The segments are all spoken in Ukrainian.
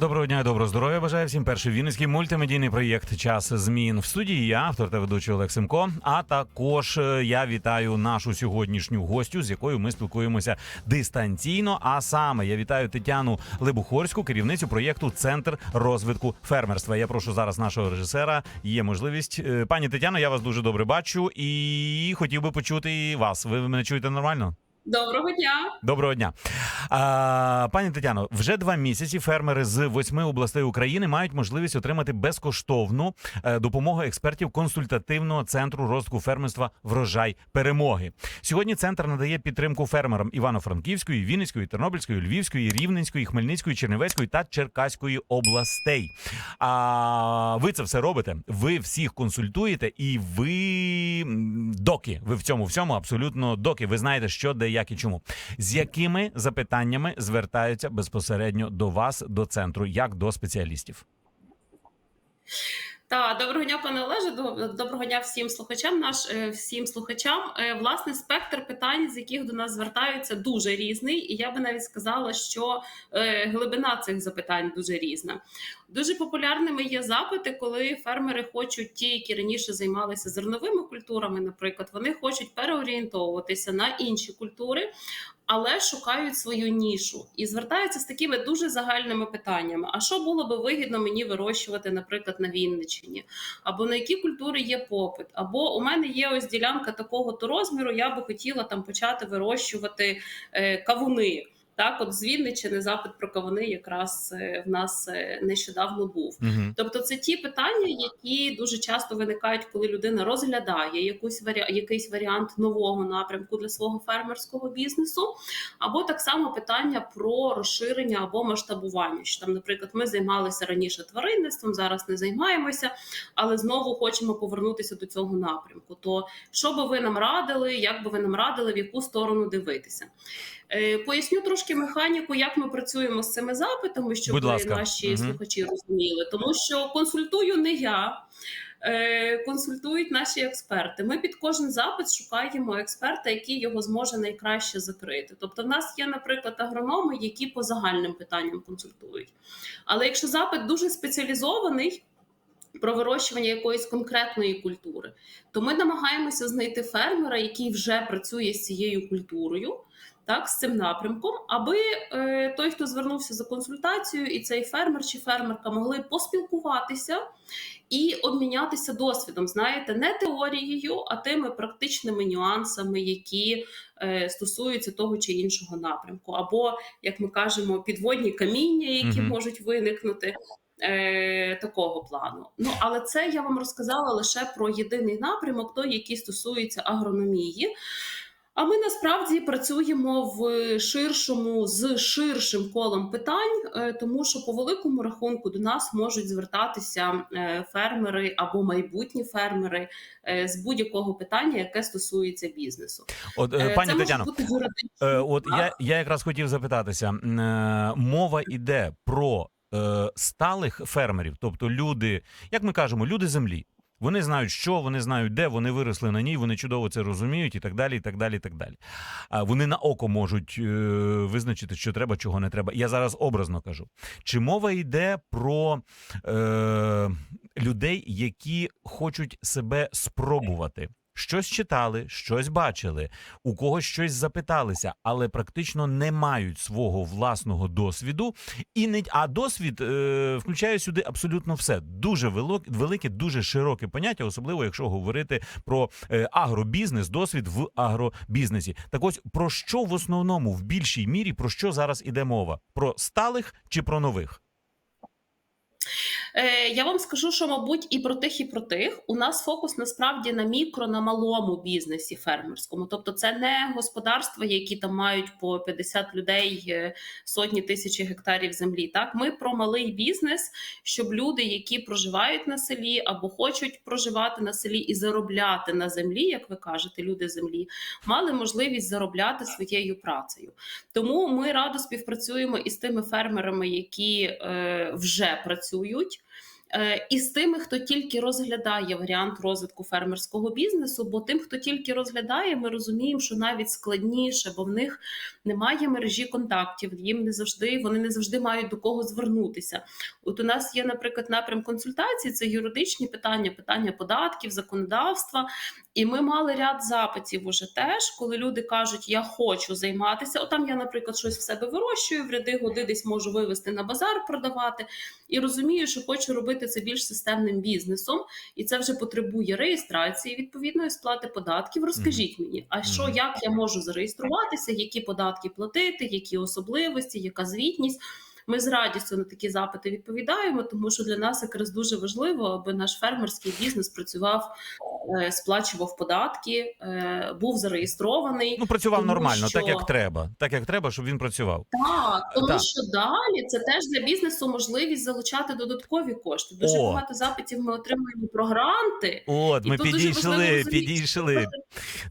Доброго дня, доброго здоров'я. Бажаю всім перший вінницький мультимедійний проєкт Час змін в студії. Я автор та ведучий Олег Семко. А також е, я вітаю нашу сьогоднішню гостю, з якою ми спілкуємося дистанційно. А саме я вітаю Тетяну Лебухорську, керівницю проєкту Центр розвитку фермерства. Я прошу зараз нашого режисера. Є можливість. Е, Пані Тетяно, я вас дуже добре бачу і хотів би почути вас. Ви мене чуєте нормально? Доброго дня. Доброго дня, а, пані Тетяно. Вже два місяці фермери з восьми областей України мають можливість отримати безкоштовну е, допомогу експертів консультативного центру розвитку фермерства Врожай перемоги. Сьогодні центр надає підтримку фермерам Івано-Франківської, Вінницької, Тернопільської, Львівської, Рівненської, Хмельницької, Чернівецької та Черкаської областей. А ви це все робите. Ви всіх консультуєте, і ви доки. Ви в цьому всьому абсолютно доки. Ви знаєте, що де як і чому. З якими запитаннями звертаються безпосередньо до вас, до центру, як до спеціалістів? Та доброго дня, пане Олеже. Доброго дня всім слухачам. Наш е, всім слухачам. Е, Власне, спектр питань, з яких до нас звертаються, дуже різний, і я би навіть сказала, що е, глибина цих запитань дуже різна. Дуже популярними є запити, коли фермери хочуть ті, які раніше займалися зерновими культурами, наприклад, вони хочуть переорієнтовуватися на інші культури. Але шукають свою нішу і звертаються з такими дуже загальними питаннями: а що було би вигідно мені вирощувати, наприклад, на Вінниччині, або на які культури є попит, або у мене є ось ділянка такого то розміру, я би хотіла там почати вирощувати е, кавуни. Так, от з Вінниччини запит про кавуни якраз е, в нас е, нещодавно був. Угу. Тобто, це ті питання, які дуже часто виникають, коли людина розглядає якусь варі... якийсь варіант нового напрямку для свого фермерського бізнесу, або так само питання про розширення або масштабування. Що там, наприклад, ми займалися раніше тваринництвом, зараз не займаємося, але знову хочемо повернутися до цього напрямку. То що би ви нам радили, як би ви нам радили, в яку сторону дивитися? Е, Поясню трошки механіку, як ми працюємо з цими запитами, щоб Будь ласка. наші Мгм. слухачі розуміли. Тому що консультую не я. е, Консультують наші експерти. Ми під кожен запит шукаємо експерта, який його зможе найкраще закрити. Тобто, в нас є, наприклад, агрономи, які по загальним питанням консультують. Але якщо запит дуже спеціалізований про вирощування якоїсь конкретної культури, то ми намагаємося знайти фермера, який вже працює з цією культурою. Так, з цим напрямком, аби е, той, хто звернувся за консультацією, і цей фермер чи фермерка могли поспілкуватися і обмінятися досвідом, знаєте, не теорією, а тими практичними нюансами, які е, стосуються того чи іншого напрямку, або, як ми кажемо, підводні каміння, які Мгм. можуть виникнути. Е, такого плану. Ну але це я вам розказала лише про єдиний напрямок, той, який стосується агрономії. А ми насправді працюємо в ширшому з ширшим колом питань, е, тому що по великому рахунку до нас можуть звертатися е, фермери або майбутні фермери е, з будь-якого питання, яке стосується бізнесу. От пані Тетяно, от так. я, я якраз хотів запитатися. Мова йде про сталих фермерів, тобто люди, як ми кажемо, люди землі. Вони знають, що вони знають, де вони виросли на ній, вони чудово це розуміють, і так далі, і так далі, і так далі. А вони на око можуть е, визначити, що треба, чого не треба. Я зараз образно кажу. Чи мова йде про е, людей, які хочуть себе спробувати? Щось читали, щось бачили, у когось щось запиталися, але практично не мають свого власного досвіду. І не а досвід е, включає сюди абсолютно все. Дуже велике, дуже широке поняття, особливо якщо говорити про е, агробізнес, досвід в агробізнесі. Так ось про що в основному в більшій мірі про що зараз іде мова? Про сталих чи про нових? Е, я вам скажу, що мабуть і про тих, і про тих. У нас фокус насправді на мікро, на малому бізнесі фермерському. Тобто, це не господарства, які там мають по 50 людей, е, сотні тисячі гектарів землі. Так, ми про малий бізнес, щоб люди, які проживають на селі або хочуть проживати на селі і заробляти на землі, як ви кажете, люди землі, мали можливість заробляти своєю працею. Тому ми радо співпрацюємо із тими фермерами, які е, вже працюють. Е, і з тими, хто тільки розглядає варіант розвитку фермерського бізнесу. Бо тим, хто тільки розглядає, ми розуміємо, що навіть складніше, бо в них немає мережі контактів. Їм не завжди вони не завжди мають до кого звернутися. От у нас є, наприклад, напрям консультацій, це юридичні питання, питання податків, законодавства. І ми мали ряд запитів уже теж, коли люди кажуть, я хочу займатися. Отам я, наприклад, щось в себе вирощую, в ряди годи десь можу вивести на базар, продавати, і розумію, що хочу робити це більш системним бізнесом, і це вже потребує реєстрації відповідної сплати податків. Розкажіть мені, а що як я можу зареєструватися, які податки платити, які особливості, яка звітність. Ми з радістю на такі запити відповідаємо, тому що для нас якраз дуже важливо, аби наш фермерський бізнес працював, е, сплачував податки, е, був зареєстрований. Ну, працював Тому нормально, так як треба. Так як треба, щоб він працював. Так, тому Так. що далі це теж для бізнесу можливість залучати додаткові кошти. Дуже О. багато запитів ми отримуємо про гранти. От, ми підійшли, підійшли.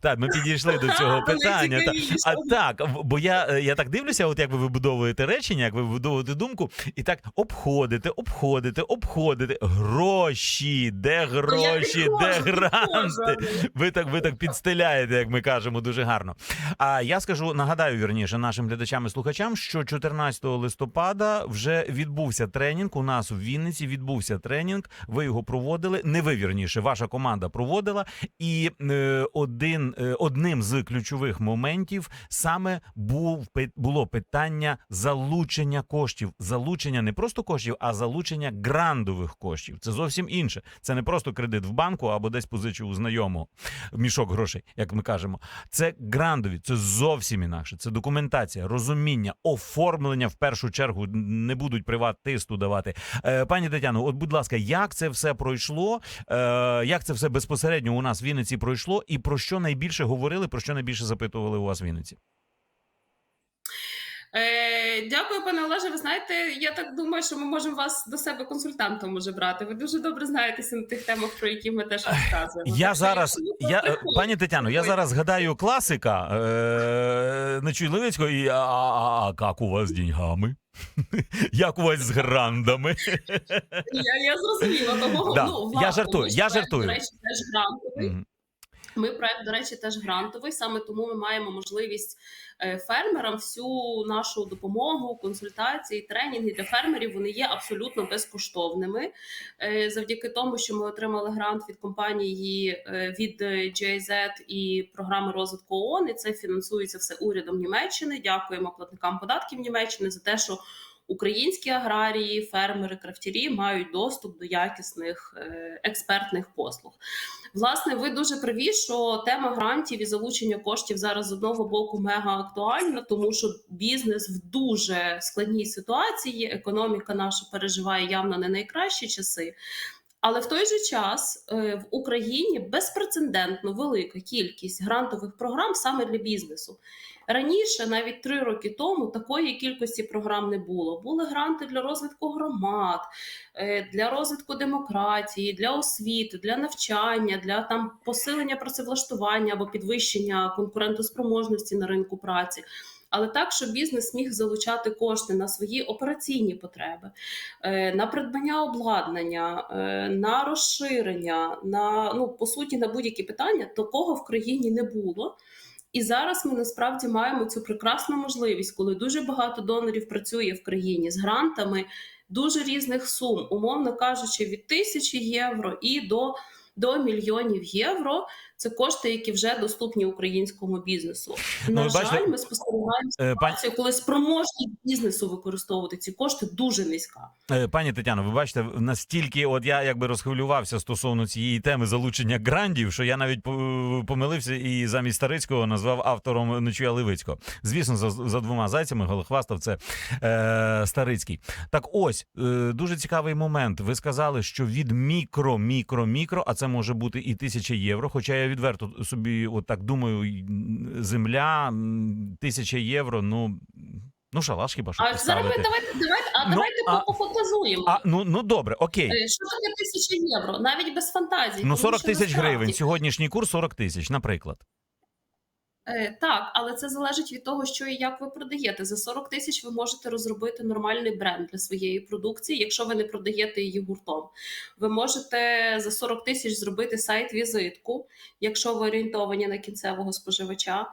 Так, ми підійшли до цього питання. Та, а так, бо я, е, я так дивлюся, от як ви вибудовуєте речення, як ви вибудовуєте думку, і так обходите, обходите, обходите. Гроші, де Ну, гроші, де підходжу, гранти? Ви так, ви так підстеляєте, як ми кажемо, дуже гарно. А я скажу, нагадаю вірніше нашим глядачам і слухачам, що 14 листопада вже відбувся тренінг. У нас у Вінниці відбувся тренінг. Ви його проводили. Не ви вірніше, ваша команда проводила. І е, один е, одним з ключових моментів саме був було питання залучення коштів. Залучення не просто коштів, а залучення грандових коштів. Це зовсім інше. Це не просто кредит в банку або десь позичив у знайомого мішок грошей, як ми кажемо. Це грандові, це зовсім інакше. Це документація, розуміння, оформлення в першу чергу не будуть приват-тесту давати. Е, пані Тетяно, от будь ласка, як це все пройшло? Е, як це все безпосередньо у нас в Вінниці пройшло, і про що найбільше говорили, про що найбільше запитували у вас в Вінниці? Е, дякую, пане Олеже. Ви знаєте, я так думаю, що ми можемо вас до себе консультантом може брати. Ви дуже добре знаєтеся на тих темах, про які ми теж розказуємо. Я Так зараз, ви я, е, пані Тетяно, я зараз згадаю класика е, Нечуйливицького і а, а, а як у вас з деньгами? Як у вас з грандами? Я, я зрозуміла того. Да, ну, я жартую, я жартую. До речі, теж грантовий. Ми проект, до речі, теж грантовий. Саме тому ми маємо можливість е, фермерам всю нашу допомогу, консультації, тренінги для фермерів вони є абсолютно безкоштовними. Е, Завдяки тому, що ми отримали грант від компанії е, від GIZ і програми розвитку ООН, і це фінансується все урядом Німеччини. Дякуємо платникам податків Німеччини за те, що українські аграрії, фермери, крафтірі мають доступ до якісних е, експертних послуг. Власне, ви дуже праві, що тема грантів і залучення коштів зараз з одного боку мега актуальна, тому що бізнес в дуже складній ситуації. Економіка наша переживає явно не найкращі часи. Але в той же час е, в Україні безпрецедентно велика кількість грантових програм саме для бізнесу. Раніше, навіть три роки тому, такої кількості програм не було. Були гранти для розвитку громад, е, для розвитку демократії, для освіти, для навчання, для там посилення працевлаштування або підвищення конкурентоспроможності на ринку праці. Але так, щоб бізнес міг залучати кошти на свої операційні потреби, е, на придбання обладнання, е, на розширення, на ну по суті на будь-які питання, такого в країні не було. І зараз ми насправді маємо цю прекрасну можливість, коли дуже багато донорів працює в країні з грантами дуже різних сум, умовно кажучи, від тисячі євро і до, до мільйонів євро. Це кошти, які вже доступні українському бізнесу. Ну, На ви жаль, бачите, ми спостерігаємо Е, ситуацію, коли спроможність бізнесу використовувати ці кошти дуже низька. Е, Пані Тетяно, ви бачите, настільки, от я якби розхвилювався стосовно цієї теми залучення грандів, що я навіть по- помилився і замість Старицького назвав автором Нечуя Левицького. Звісно, за, за двома зайцями Голохвастов це е, Старицький. Так ось е, дуже цікавий момент. Ви сказали, що від мікро, мікро, мікро, а це може бути і тисяча євро. Хоча я відверто собі, от так думаю, земля, тисяча євро, ну. Ну, шалаш хіба що А зараз ми давайте, давайте, а Ну, давайте а- пофантазуємо. А, ну, ну добре, окей. Е, Що таке тисяча євро? Навіть без фантазії. Ну, 40 тисяч гривень. Сьогоднішній курс 40 тисяч, наприклад. Е, Так, але це залежить від того, що і як ви продаєте. За 40 тисяч ви можете розробити нормальний бренд для своєї продукції, якщо ви не продаєте її гуртом. Ви можете за 40 тисяч зробити сайт-візитку, якщо ви орієнтовані на кінцевого споживача.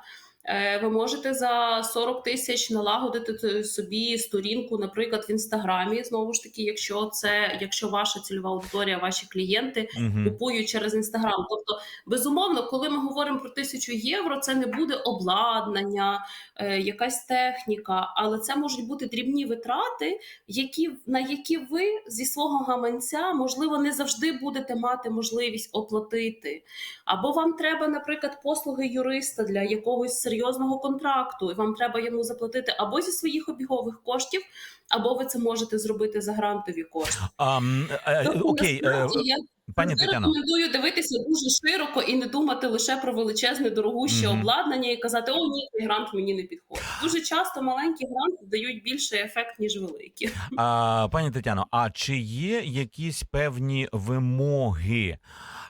Е, Ви можете за 40 тисяч налагодити собі сторінку, наприклад, в інстаграмі. Знову ж таки, якщо це якщо ваша цільова аудиторія, ваші клієнти Угу. купують через інстаграм. Тобто, безумовно, коли ми говоримо про тисячу євро, це не буде обладнання, е, якась техніка, але це можуть бути дрібні витрати, які на які ви зі свого гаманця можливо не завжди будете мати можливість оплатити. Або вам треба, наприклад, послуги юриста для якогось серйозного контракту, і вам треба йому заплатити або зі своїх обігових коштів, або ви це можете зробити за грантові кошти. Um, uh, окей, е, uh... я пані я Тетяно. рекомендую дивитися дуже широко і не думати лише про величезне дорогуще Мгм. обладнання і казати, о, ні, цей грант мені не підходить. Дуже часто маленькі гранти дають більший ефект, ніж великі. А, пані Тетяно, а чи є якісь певні вимоги?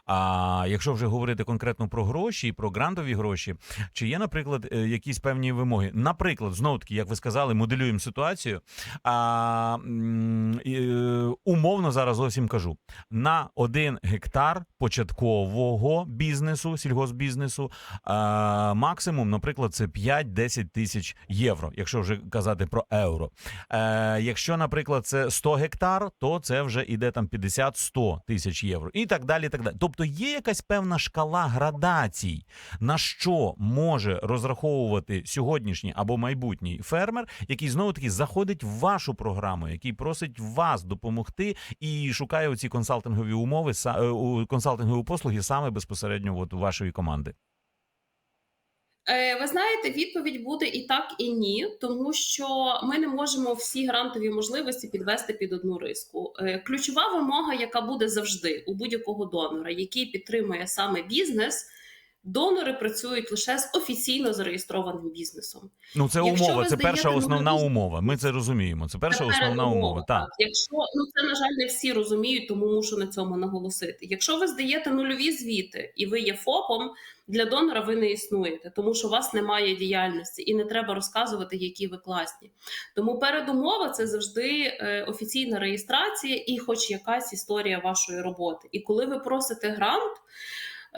А якщо вже говорити конкретно про гроші і про грантові гроші, чи є, наприклад, е, якісь певні вимоги? Наприклад, знову таки, як ви сказали, моделюємо ситуацію. А, е, умовно зараз зовсім кажу: на один гектар початкового бізнесу, сільгоспбізнесу, а, максимум, наприклад, це 5-10 тисяч євро, якщо вже казати про евро. Е, якщо, наприклад, це 100 гектар, то це вже іде там 50-100 тисяч євро, і так далі. так далі. Тобто є якась певна шкала градацій, на що може розраховувати сьогоднішній або майбутній фермер, який знову таки заходить в вашу програму, який просить вас допомогти і шукає оці консалтингові умови, у- консалтингові послуги саме безпосередньо от у вашої команди. Е, Ви знаєте, відповідь буде і так, і ні, тому що ми не можемо всі грантові можливості підвести під одну риску. Е, Ключова вимога, яка буде завжди у будь-якого донора, який підтримує саме бізнес. Донори працюють лише з офіційно зареєстрованим бізнесом. Ну це Якщо умова, це перша основна нову- умова. Ми це розуміємо. Це перша Це основна передумова, умова. Так. Якщо ну це на жаль не всі розуміють, тому мушу на цьому наголосити. Якщо ви здаєте нульові звіти і ви є ФОПом, для донора ви не існуєте, тому що у вас немає діяльності і не треба розказувати, які ви класні. Тому передумова це завжди е, офіційна реєстрація і, хоч якась історія вашої роботи. І коли ви просите грант.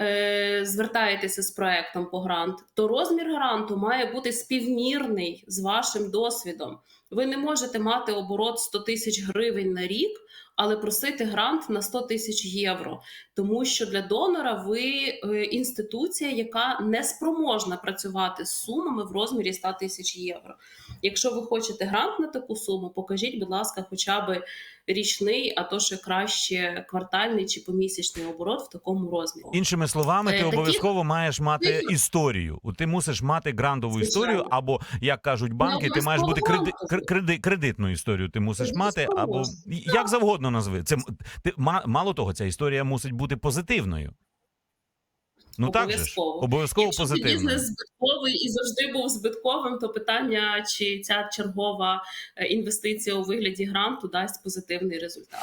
Е, Звертаєтеся з проектом по грант, то розмір гранту має бути співмірний з вашим досвідом. Ви не можете мати оборот 100 тисяч гривень на рік, але просити грант на 100 тисяч євро, тому що для донора ви е, інституція, яка не спроможна працювати з сумами в розмірі 100 тисяч євро. Якщо ви хочете грант на таку суму, покажіть, будь ласка, хоча б річний, а то ще краще квартальний чи помісячний оборот в такому розмірі. Іншими словами, Е, ти такі- обов'язково маєш мати історію. Ти мусиш мати грандову Звичайно. історію, або як кажуть банки, ти маєш бути креди, креди, кредитну історію. Ти мусиш мати, або як завгодно назви. Це ти мало того, ця історія мусить бути позитивною. Ну так Обов'язково. обов'язково Якщо це позитивною. бізнес збитковий і завжди був збитковим, то питання, чи ця чергова е, інвестиція у вигляді гранту дасть позитивний результат.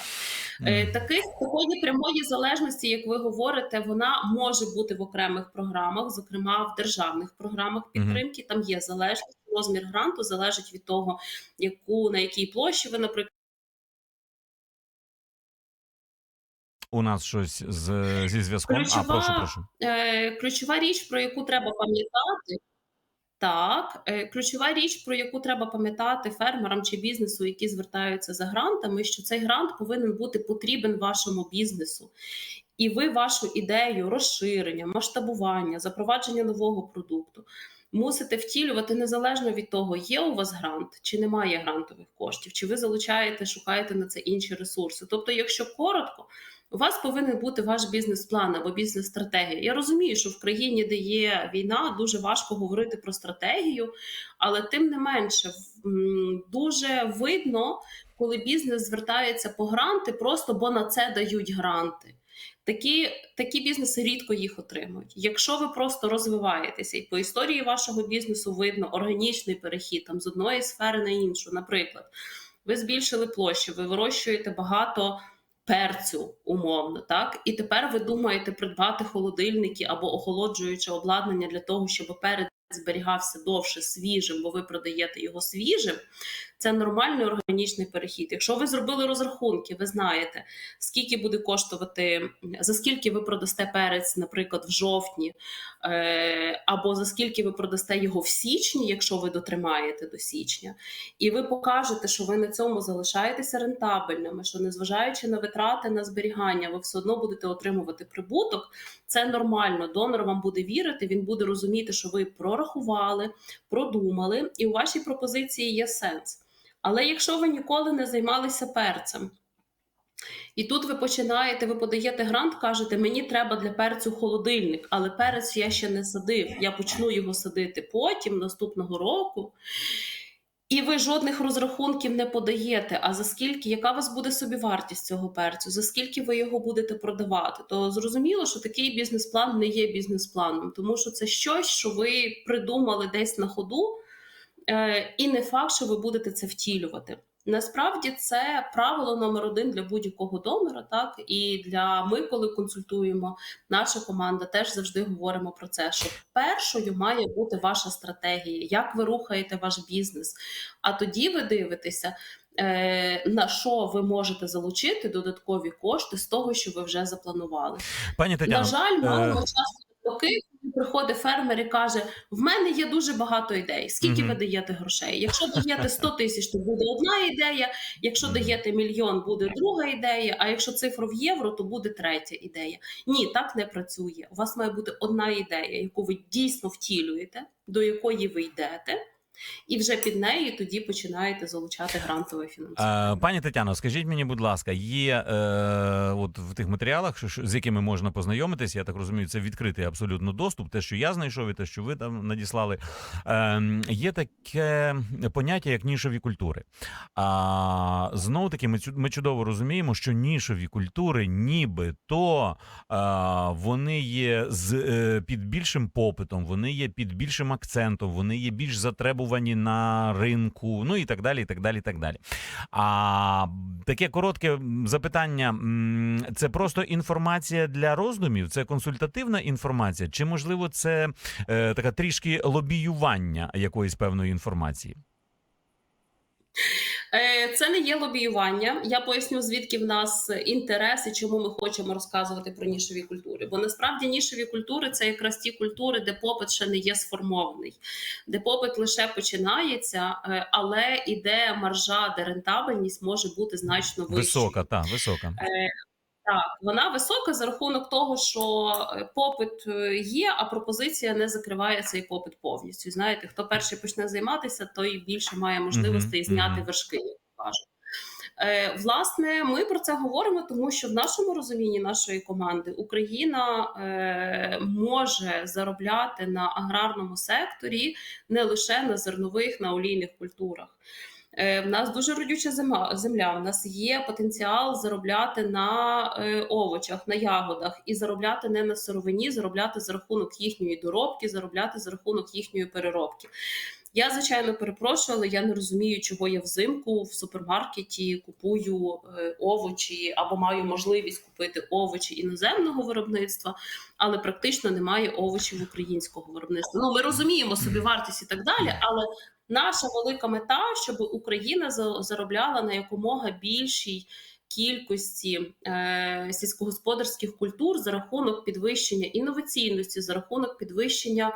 Е, Таких такої прямої залежності, як ви говорите, вона може бути в окремих програмах, зокрема в державних програмах підтримки. Там є залежність. Розмір гранту залежить від того, яку на якій площі ви, наприклад. У нас щось з зі зв'язком. А Ключова- прошу, прошу. Е, ключова річ, про яку треба пам'ятати, так, е, ключова річ, про яку треба пам'ятати фермерам чи бізнесу, які звертаються за грантами, що цей грант повинен бути потрібен вашому бізнесу. І ви вашу ідею розширення, масштабування, запровадження нового продукту мусите втілювати незалежно від того, є у вас грант чи немає грантових коштів, чи ви залучаєте, шукаєте на це інші ресурси. Тобто, якщо коротко, у вас повинен бути ваш бізнес-план або бізнес-стратегія. Я розумію, що в країні, де є війна, дуже важко говорити про стратегію, але тим не менше дуже видно, коли бізнес звертається по гранти, просто бо на це дають гранти. Такі, такі бізнеси рідко їх отримують. Якщо ви просто розвиваєтеся, і по історії вашого бізнесу видно органічний перехід там з одної сфери на іншу, наприклад, ви збільшили площу, ви вирощуєте багато перцю, умовно, так і тепер ви думаєте придбати холодильники або охолоджуюче обладнання для того, щоб перед зберігався довше свіжим, бо ви продаєте його свіжим. Це нормальний органічний перехід. Якщо ви зробили розрахунки, ви знаєте, скільки буде коштувати, за скільки ви продасте перець, наприклад, в жовтні, е, або за скільки ви продасте його в січні, якщо ви дотримаєте до січня, і ви покажете, що ви на цьому залишаєтеся рентабельними, що незважаючи на витрати на зберігання, ви все одно будете отримувати прибуток. Це нормально. Донор вам буде вірити, він буде розуміти, що ви прорахували, продумали, і у вашій пропозиції є сенс. Але якщо ви ніколи не займалися перцем, і тут ви починаєте, ви подаєте грант, кажете, мені треба для перцю холодильник, але перець я ще не садив. Я почну його садити потім, наступного року. І ви жодних розрахунків не подаєте. А за скільки, яка у вас буде собівартість цього перцю? За скільки ви його будете продавати? То зрозуміло, що такий бізнес-план не є бізнес-планом, тому що це щось, що ви придумали десь на ходу, і не факт, що ви будете це втілювати. Насправді це правило номер один для будь-якого донора. Так і для ми, коли консультуємо, наша команда теж завжди говоримо про це. Що першою має бути ваша стратегія, як ви рухаєте ваш бізнес. А тоді ви дивитеся, е, на що ви можете залучити додаткові кошти з того, що ви вже запланували. Пані Тетяно, На жаль, маємо е, часто роки, приходить фермер і каже: в мене є дуже багато ідей. Скільки ви даєте грошей? Якщо даєте 100 тисяч, то буде одна ідея. Якщо даєте мільйон, буде друга ідея. А якщо цифру в євро, то буде третя ідея. Ні, так не працює. У вас має бути одна ідея, яку ви дійсно втілюєте, до якої ви йдете. І вже під нею тоді починаєте залучати грантове фінансування. Е, Пані Тетяно, скажіть мені, будь ласка, є е, от в тих матеріалах, що, з якими можна познайомитись, я так розумію, це відкритий абсолютно доступ. Те, що я знайшов, і те, що ви там надіслали. Е, є таке поняття, як нішові культури. А знову таки, ми, ми чудово розуміємо, що нішові культури, нібито а, вони є з е, під більшим попитом, вони є під більшим акцентом, вони є більш затребувані на ринку, ну і так далі. і так далі, і так далі. А таке коротке запитання: це просто інформація для роздумів, це консультативна інформація, чи можливо це е, така трішки лобіювання якоїсь певної інформації? Е, Це не є лобіювання. Я поясню, звідки в нас інтерес і чому ми хочемо розказувати про нішові культури. Бо насправді нішові культури це якраз ті культури, де попит ще не є сформований, де попит лише починається, е, але іде маржа, де рентабельність може бути значно вища. Висока, Та висока. Так, вона висока за рахунок того, що е, попит е, є, а пропозиція не закриває цей попит повністю. Знаєте, хто перший почне займатися, той більше має можливостей Мгм, зняти мгм. вершки, як кажуть. Е, власне, ми про це говоримо, тому що в нашому розумінні нашої команди Україна е, може заробляти на аграрному секторі не лише на зернових, на олійних культурах. Е, В нас дуже родюча зима, земля. В нас є потенціал заробляти на е, овочах, на ягодах і заробляти не на сировині, заробляти за рахунок їхньої доробки, заробляти за рахунок їхньої переробки. Я, звичайно, перепрошую, але я не розумію, чого я взимку в супермаркеті купую е, овочі або маю можливість купити овочі іноземного виробництва, але практично немає овочів українського виробництва. Ну, ми розуміємо собі вартість і так далі, але наша велика мета, щоб Україна за- заробляла на якомога більшій кількості е, сільськогосподарських культур за рахунок підвищення інноваційності, за рахунок підвищення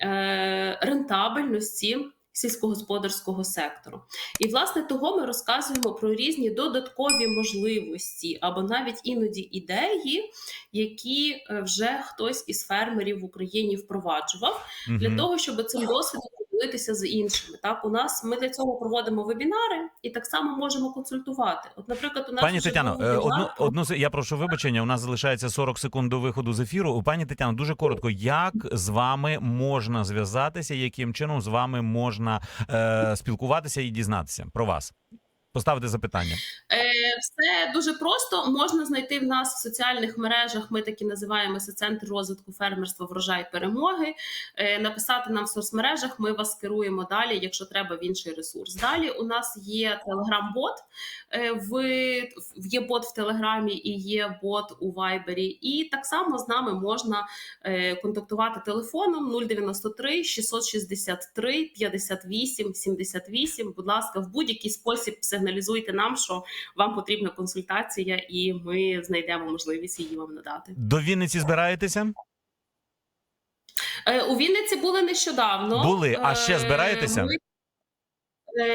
е, рентабельності сільськогосподарського сектору. І власне того ми розказуємо про різні додаткові можливості або навіть іноді ідеї, які е, вже хтось із фермерів в Україні впроваджував для того, щоб цим досвідом поділитися з іншими. Так, у нас ми для цього проводимо вебінари і так само можемо консультувати. От, наприклад, у нас Пані Тетяно, е, вебінар одну, одну я прошу вибачення. У нас залишається 40 секунд до виходу з ефіру. Пані Тетяно, дуже коротко. Як з вами можна зв'язатися? Яким чином з вами можна е, спілкуватися і дізнатися про вас? Поставити запитання. Е, Все дуже просто. Можна знайти в нас в соціальних мережах. Ми такі називаємося Центр розвитку фермерства врожай перемоги. Е, Написати нам в соцмережах. Ми вас керуємо далі, якщо треба в інший ресурс. Далі у нас є телеграм-бот. е, В є бот в Телеграмі і є бот у Вайбері. І так само з нами можна контактувати телефоном 093 663 58 78. Будь ласка, в будь-який спосіб сигналізуйте нам, що вам потрібна консультація, і ми знайдемо можливість її вам надати. До Вінниці збираєтеся? Е, У Вінниці були нещодавно. Були, а ще Е, збираєтеся? ми-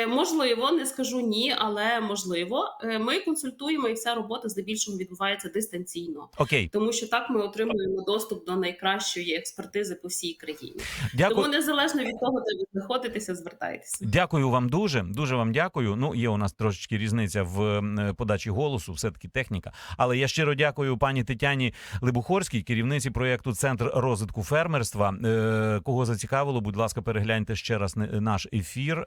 Можливо, не скажу ні, але можливо. Е, Ми консультуємо, і вся робота здебільшого відбувається дистанційно, Окей, тому що так ми отримуємо доступ до найкращої експертизи по всій країні. дякую. Тому незалежно від того, де ви знаходитеся, звертайтеся. Дякую вам дуже. Дуже вам дякую. Ну, є у нас трошечки різниця в подачі голосу, все таки техніка. Але я щиро дякую пані Тетяні Либухорській, керівниці проєкту Центр розвитку фермерства. Е, Кого зацікавило, будь ласка, перегляньте ще раз наш ефір.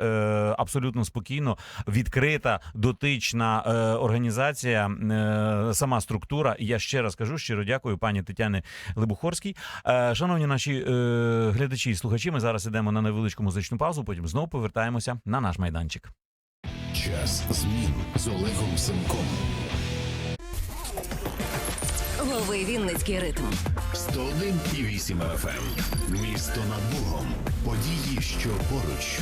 Абсолютно спокійно, відкрита, дотична е, організація, е, сама структура. І Я ще раз кажу, щиро дякую пані Тетяні Либухорській. Е, Шановні наші е, глядачі і слухачі, ми зараз ідемо на невеличку музичну паузу. Потім знову повертаємося на наш майданчик. Час змін з Олегом Семком. Лови Вінницький ритм. 101,8 FM. Місто над Богом. Події, що поруч.